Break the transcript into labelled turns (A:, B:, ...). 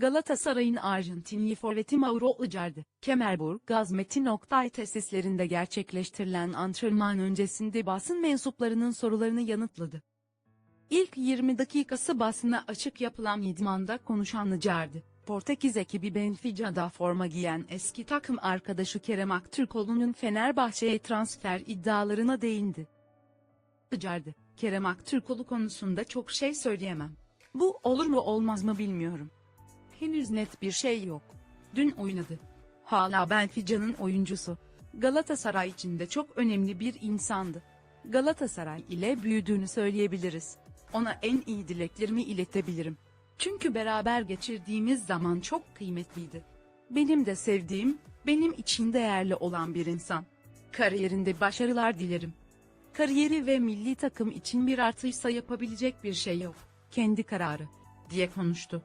A: Galatasaray'ın Arjantinli forveti Mauro Icardi, Kemerburg Gazmetin Oktay tesislerinde gerçekleştirilen antrenman öncesinde basın mensuplarının sorularını yanıtladı. İlk 20 dakikası basına açık yapılan idmanda konuşan Icardi, Portekiz ekibi Benfica'da forma giyen eski takım arkadaşı Kerem Aktürkoğlu'nun Fenerbahçe'ye transfer iddialarına değindi. Icardi, Kerem Aktürkoğlu konusunda çok şey söyleyemem. Bu olur mu olmaz mı bilmiyorum. Henüz net bir şey yok. Dün oynadı. Hala Benfica'nın oyuncusu. Galatasaray için de çok önemli bir insandı. Galatasaray ile büyüdüğünü söyleyebiliriz. Ona en iyi dileklerimi iletebilirim. Çünkü beraber geçirdiğimiz zaman çok kıymetliydi. Benim de sevdiğim, benim için değerli olan bir insan. Kariyerinde başarılar dilerim. Kariyeri ve milli takım için bir artıysa yapabilecek bir şey yok. Kendi kararı, diye konuştu.